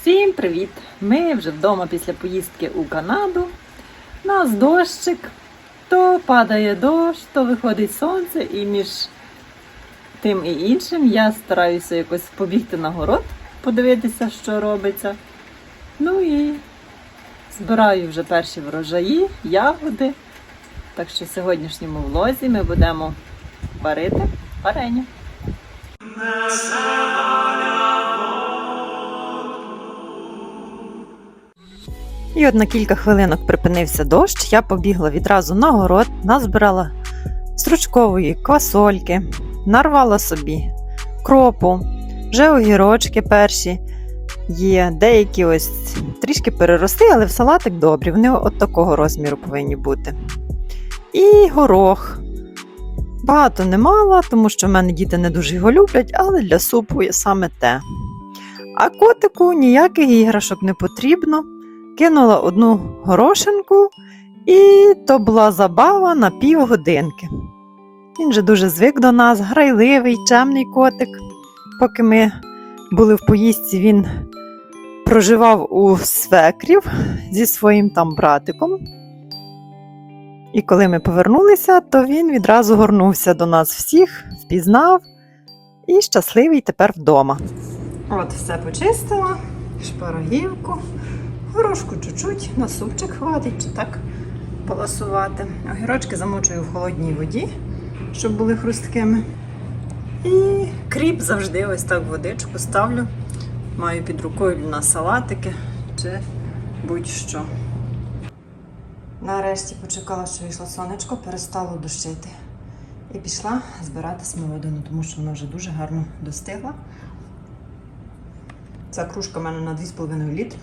Всім привіт! Ми вже вдома після поїздки у Канаду. Нас дощик. То падає дощ, то виходить сонце, і між тим і іншим я стараюся якось побігти на город, подивитися, що робиться. Ну і збираю вже перші врожаї, ягоди. Так що в сьогоднішньому влозі ми будемо варити варення. І от на кілька хвилинок припинився дощ, я побігла відразу на город, назбирала стручкової квасольки, нарвала собі кропу, вже огірочки перші є, деякі ось трішки переросли, але в салатик добрі, вони от такого розміру повинні бути. І горох. Багато не мала, тому що в мене діти не дуже його люблять, але для супу є саме те. А котику ніяких іграшок не потрібно кинула одну горошинку, і то була забава на півгодинки. Він же дуже звик до нас, грайливий, чемний котик. Поки ми були в поїздці, він проживав у свекрів зі своїм там братиком. І коли ми повернулися, то він відразу горнувся до нас всіх, впізнав і щасливий тепер вдома. От все почистила, шпарогівку. Горошку чуть-чуть, на супчик хватить, чи так поласувати. Огірочки замочую в холодній воді, щоб були хрусткими. І кріп завжди ось так водичку ставлю. Маю під рукою на салатики чи будь-що. Нарешті почекала, що вийшло сонечко, перестало дощити. І пішла збирати смородину, тому що вона вже дуже гарно достигла. Ця кружка в мене на 2,5 літри.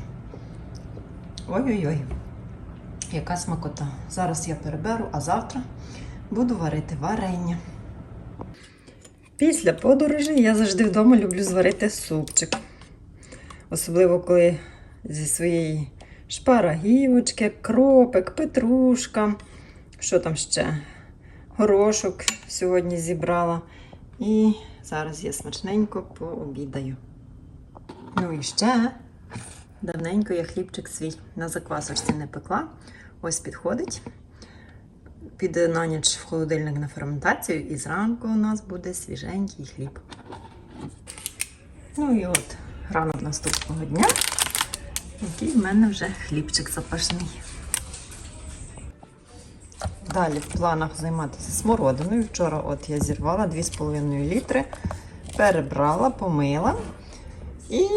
Ой-ой-ой, яка смакота. Зараз я переберу, а завтра буду варити варення. Після подорожі я завжди вдома люблю зварити супчик. Особливо, коли зі своєї шпарагівочки, кропик, петрушка, що там ще? Горошок сьогодні зібрала. І зараз я смачненько пообідаю. Ну і ще Давненько я хлібчик свій на заквасочці не пекла. Ось підходить. Піде на ніч в холодильник на ферментацію, і зранку у нас буде свіженький хліб. Ну і от ранок наступного дня, який в мене вже хлібчик запашний. Далі в планах займатися смородиною. Вчора от я зірвала 2,5 літри, перебрала, помила і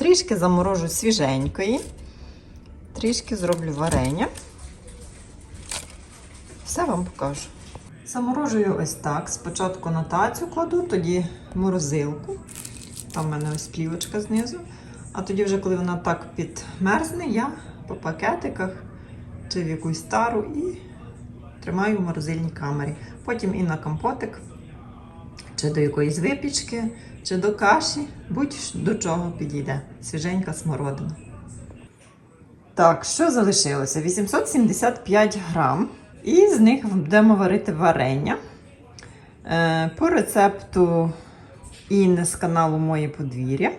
Трішки заморожу свіженької, трішки зроблю варення. Все вам покажу. Заморожую ось так. Спочатку на тацю кладу, тоді морозилку. Там в мене ось плівочка знизу. А тоді, вже, коли вона так підмерзне, я по пакетиках чи в якусь стару і тримаю в морозильній камері. Потім і на компотик, чи до якоїсь випічки чи до каші, будь до чого підійде. Свіженька смородина. Так, що залишилося? 875 грам. І з них будемо варити варення. Е, по рецепту Інни з каналу Моє подвір'я.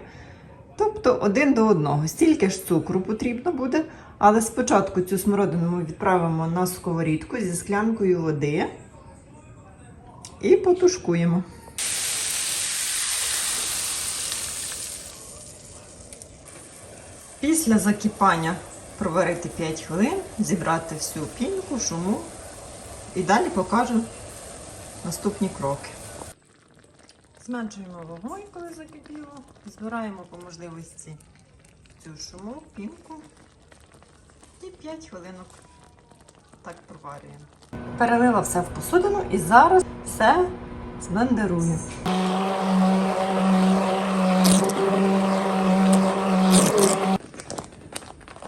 Тобто один до одного. Стільки ж цукру потрібно буде. Але спочатку цю смородину ми відправимо на сковорідку зі склянкою води і потушкуємо. Після закипання проварити 5 хвилин, зібрати всю пінку, шуму і далі покажу наступні кроки. Зменшуємо вогонь, коли закипіло, збираємо по можливості цю шуму, пінку і 5 хвилинок так проварюємо. Перелила все в посудину і зараз все зблендерую.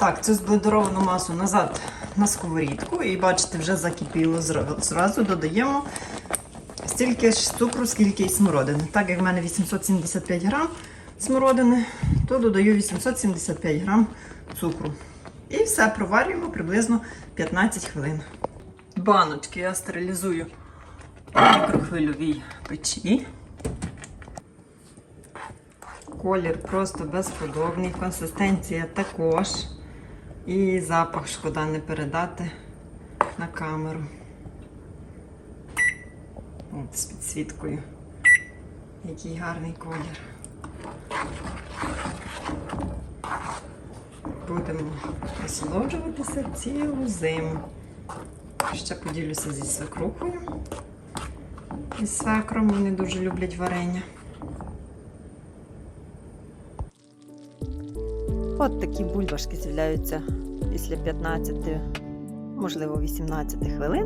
Так, цю зблендеровану масу назад на сковорідку. І бачите, вже закипіло. Зразу додаємо стільки ж цукру, скільки й смородини. Так як в мене 875 грам смородини, то додаю 875 грам цукру. І все проварюємо приблизно 15 хвилин. Баночки я стерилізую в мікрохвильовій печі. Колір просто безподобний, консистенція також. І запах шкода не передати на камеру. От з підсвіткою. Який гарний колір. Будемо насолоджуватися цілу зиму. Ще поділюся зі свекрухою. І свекром вони дуже люблять варення. От такі бульбашки з'являються після 15, можливо, 18 хвилин.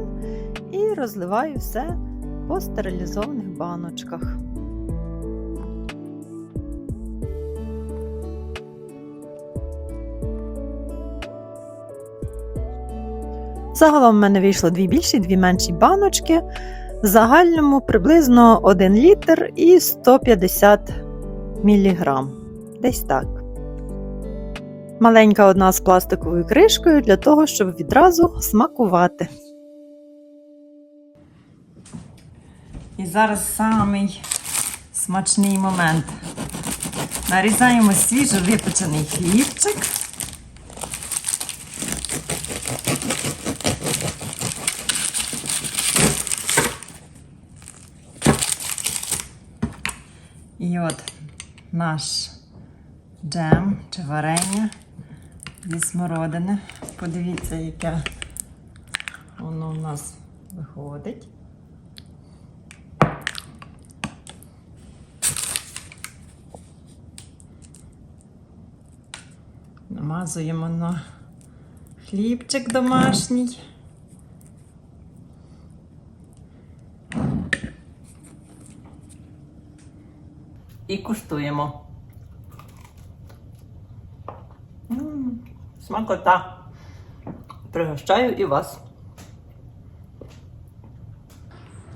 І розливаю все по стерилізованих баночках. Загалом в мене вийшло дві більші, дві менші баночки. В загальному приблизно 1 літр і 150 міліграм. Десь так. Маленька одна з пластиковою кришкою для того, щоб відразу смакувати. І зараз самий смачний момент. Нарізаємо свіжо випечений хлібчик. І от наш джем чи варення зі смородини. Подивіться, яке воно у нас виходить. Намазуємо на хлібчик домашній. І куштуємо. М, Смакота. Пригощаю і вас.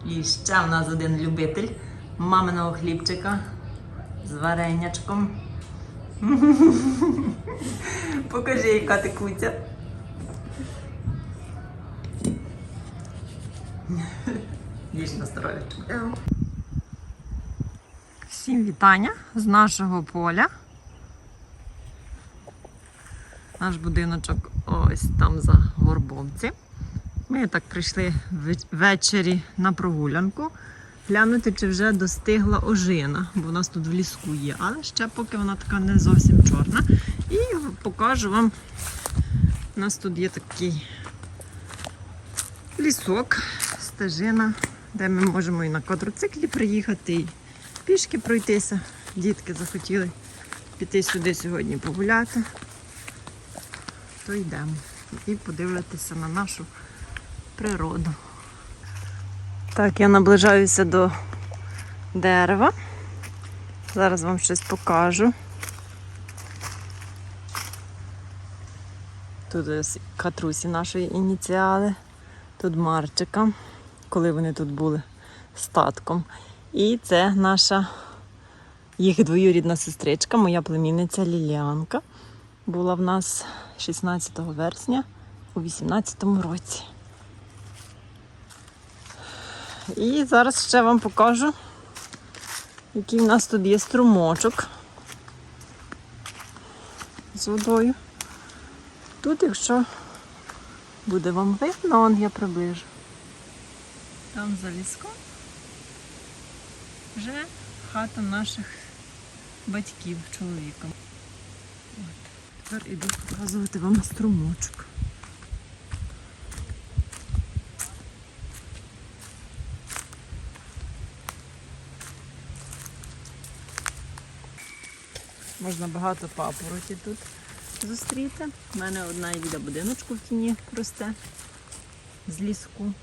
І ще в нас один любитель маминого хлібчика з варенячком. Покажи, яка ти куця. Їж на здоров'я. Всім вітання з нашого поля. Наш будиночок ось там за горбовці. Ми так прийшли ввечері на прогулянку. Глянути, чи вже достигла ожина, бо в нас тут в ліску є, але ще поки вона така не зовсім чорна. І покажу вам. У нас тут є такий лісок, стежина, де ми можемо і на квадроциклі приїхати, і пішки пройтися. Дітки захотіли піти сюди сьогодні погуляти. То йдемо і подивитися на нашу природу. Так, я наближаюся до дерева. Зараз вам щось покажу. Тут катрусі нашої ініціали, тут Марчика, коли вони тут були статком. І це наша їх двоюрідна сестричка, моя племінниця Ліліанка. Була в нас 16 вересня у 18 році. І зараз ще вам покажу, який в нас тут є струмочок з водою. Тут, якщо буде вам видно, он я приближу. Там за ліском вже хата наших батьків чоловіком. От. Тепер іду показувати вам струмочок. Можна багато папороті тут зустріти. У мене одна і біля будиночку в тіні росте з ліску.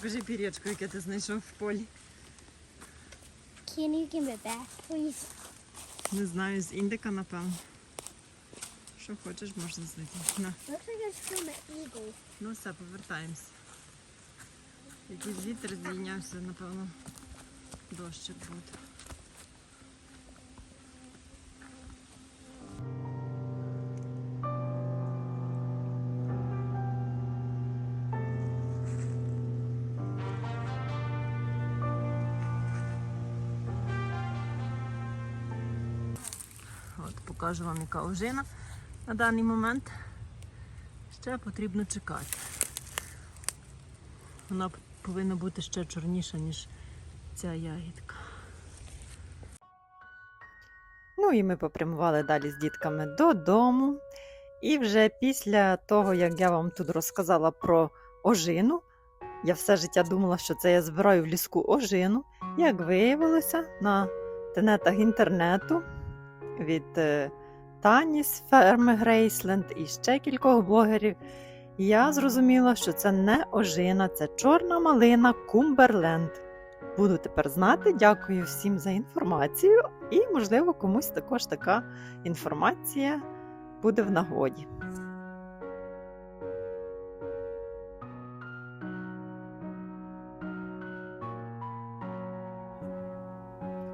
Покажи пір'ячко, яке ти знайшов в полі. Can you give it back, please? Не знаю, з індика, напевно. Що хочеш, можна знайти. На, Looks like it's from an eagle. ну все, повертаємось. Якийсь вітер здійнявся, напевно, дощик буде. Покажу вам, яка ожина на даний момент. Ще потрібно чекати. Вона повинна бути ще чорніша, ніж ця ягідка. Ну і ми попрямували далі з дітками додому. І вже після того, як я вам тут розказала про ожину, я все життя думала, що це я збираю в ліску ожину. Як виявилося, на тенетах інтернету від е, Тані з ферми Грейсленд і ще кількох блогерів. Я зрозуміла, що це не ожина, це чорна малина Кумберленд. Буду тепер знати. Дякую всім за інформацію, і, можливо, комусь також така інформація буде в нагоді.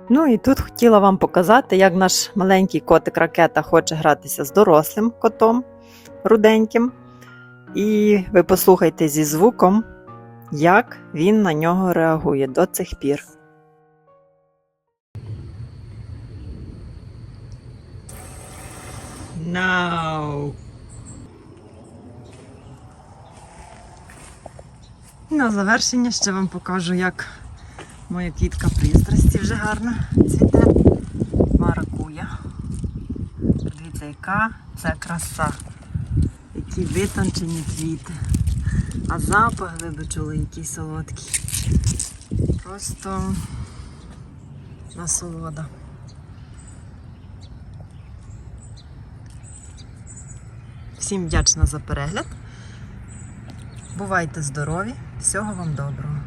Ну і тут хотіла вам показати, як наш маленький котик ракета хоче гратися з дорослим котом руденьким. І ви послухайте зі звуком, як він на нього реагує до цих пір. Now. На завершення ще вам покажу, як моя квітка пристрасті вже гарно цвіте. Маракуя. Дивіться, яка це краса. Які витончені квіти. А запах ви би чули, який солодкий. Просто насолода. Всім вдячна за перегляд. Бувайте здорові, всього вам доброго.